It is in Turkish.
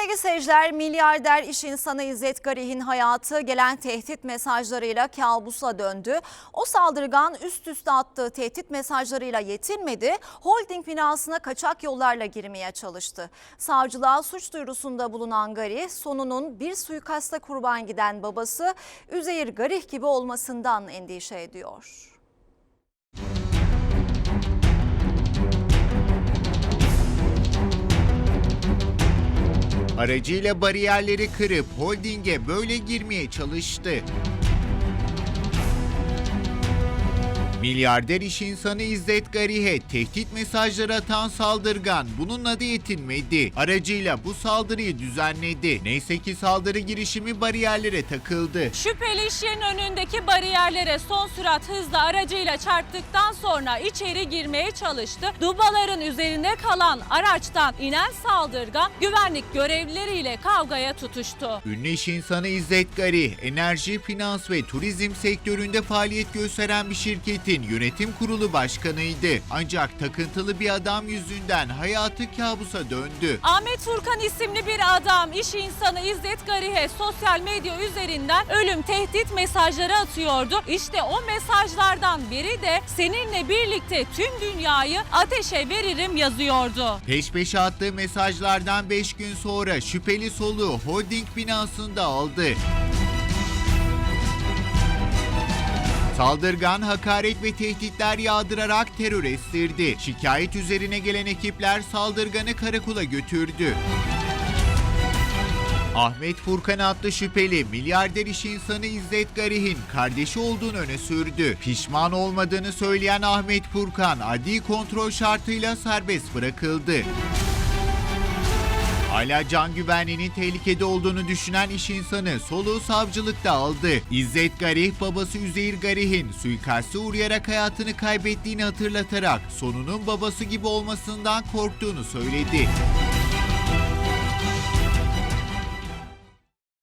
Sevgili seyirciler, milyarder iş insanı İzzet Garih'in hayatı gelen tehdit mesajlarıyla kabusa döndü. O saldırgan üst üste attığı tehdit mesajlarıyla yetinmedi, holding binasına kaçak yollarla girmeye çalıştı. Savcılığa suç duyurusunda bulunan Garih, sonunun bir suikasta kurban giden babası Üzeyir Garih gibi olmasından endişe ediyor. Aracıyla bariyerleri kırıp holdinge böyle girmeye çalıştı. Milyarder iş insanı İzzet Garih'e tehdit mesajları atan saldırgan bununla da yetinmedi. Aracıyla bu saldırıyı düzenledi. Neyse ki saldırı girişimi bariyerlere takıldı. Şüpheli iş yerinin önündeki bariyerlere son sürat hızla aracıyla çarptıktan sonra içeri girmeye çalıştı. Dubaların üzerinde kalan araçtan inen saldırgan güvenlik görevlileriyle kavgaya tutuştu. Ünlü iş insanı İzzet Garih, enerji, finans ve turizm sektöründe faaliyet gösteren bir şirketin yönetim kurulu başkanıydı. Ancak takıntılı bir adam yüzünden hayatı kabusa döndü. Ahmet Furkan isimli bir adam iş insanı İzzet Garih'e sosyal medya üzerinden ölüm tehdit mesajları atıyordu. İşte o mesajlardan biri de seninle birlikte tüm dünyayı ateşe veririm yazıyordu. Peş peşe attığı mesajlardan 5 gün sonra şüpheli soluğu holding binasında aldı. Saldırgan hakaret ve tehditler yağdırarak terör estirdi. Şikayet üzerine gelen ekipler saldırganı karakola götürdü. Ahmet Furkan adlı şüpheli milyarder iş insanı İzzet Garih'in kardeşi olduğunu öne sürdü. Pişman olmadığını söyleyen Ahmet Furkan adli kontrol şartıyla serbest bırakıldı. Hala can güvenliğinin tehlikede olduğunu düşünen iş insanı soluğu savcılıkta aldı. İzzet Garih babası Üzeyir Garih'in suikaste uğrayarak hayatını kaybettiğini hatırlatarak sonunun babası gibi olmasından korktuğunu söyledi.